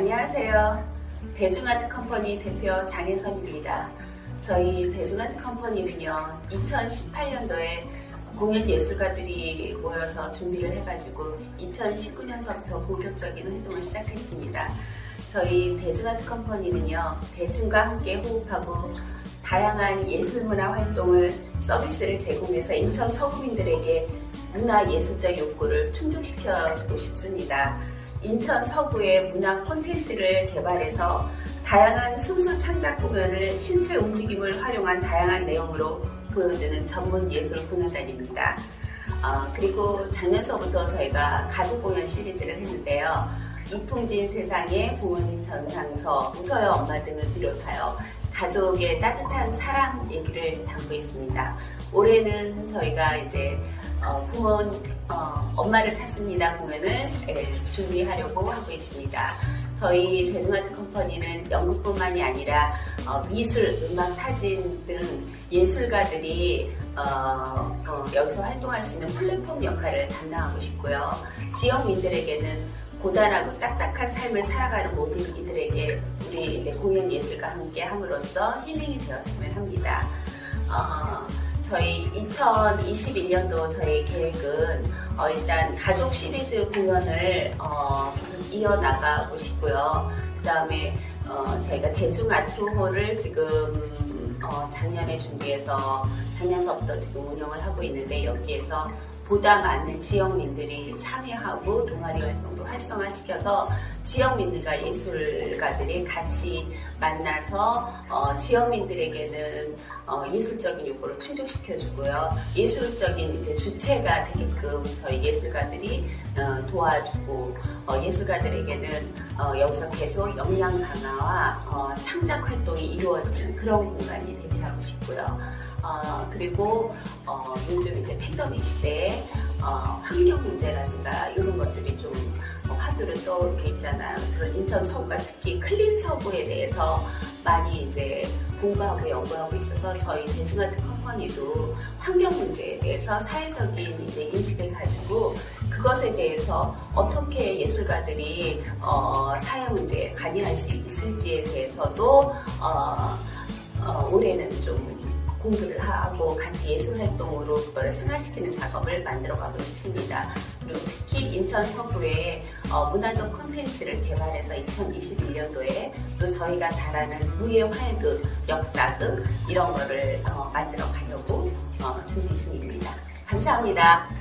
안녕하세요. 대중아트 컴퍼니 대표 장혜선입니다. 저희 대중아트 컴퍼니는요, 2018년도에 공연 예술가들이 모여서 준비를 해가지고 2019년서부터 본격적인 활동을 시작했습니다. 저희 대중아트 컴퍼니는요, 대중과 함께 호흡하고 다양한 예술문화 활동을 서비스를 제공해서 인천 서구민들에게 문화 예술적 욕구를 충족시켜주고 싶습니다. 인천 서구의 문화 콘텐츠를 개발해서 다양한 순수 창작 공연을 신체 움직임을 활용한 다양한 내용으로 보여주는 전문 예술 공연단입니다. 어, 그리고 작년서부터 저희가 가족 공연 시리즈를 했는데요. 이풍진 세상의 부모님 전상서, 웃어요 엄마 등을 비롯하여 가족의 따뜻한 사랑 얘기를 담고 있습니다. 올해는 저희가 이제 어, 부모 어, 엄마를 찾습니다 공연을 예, 준비하려고 하고 있습니다. 저희 대중아트 컴퍼니는 연극뿐만이 아니라 어, 미술, 음악, 사진 등 예술가들이 어, 어, 여기서 활동할 수 있는 플랫폼 역할을 담당하고 싶고요. 지역민들에게는 고단하고 딱딱한 삶을 살아가는 모든 이들에게 우리 이제 공연 예술과 함께 함으로써 힐링이 되었으면 합니다. 어, 저희 2021년도 저희 계획은 어, 일단 가족 시리즈 공연을 어, 계속 이어나가고 싶고요. 그 다음에 어, 저희가 대중 아트홀을 지금 어, 작년에 준비해서 작년서부터 지금 운영을 하고 있는데 여기에서 보다 많은 지역민들이 참여하고 동아리 활동도 활성화시켜서 지역민들과 예술가들이 같이 만나서 어, 지역민들에게는 어, 예술적인 욕구를 충족시켜주고요. 예술적인 이제 주체가 되게끔 저희 예술가들이 어, 도와주고 어, 예술가들에게는 어, 여기서 계속 역량 강화와 어, 창작 활동이 이루어지는 그런 공간이 되게 하고 싶고요. 어, 그리고 어, 요즘 이제 팬데믹 시대에 어, 환경 문제라든가 이런 것들이 좀 어, 화두를 떠오르고 있잖아요. 그래서 인천 서구가 특히 클린 서구에 대해서 많이 이제 공부하고 연구하고 있어서 저희 대중아트 컴퍼니도 환경 문제에 대해서 사회적인 이제 인식을 가지고 그것에 대해서 어떻게 예술가들이 어, 사회 문제에 관여할 수 있을지에 대해서도 어, 어, 올해는 좀 공부를 하고 같이 예술 활동으로 그거를 승화시키는 작업을 만들어 가고 싶습니다. 그리고 특히 인천 서구에 어, 문화적 콘텐츠를 개발해서 2021년도에 또 저희가 잘하는 무예 활극, 역사극 이런 거를 어, 만들어 가려고 어, 준비 중입니다. 감사합니다.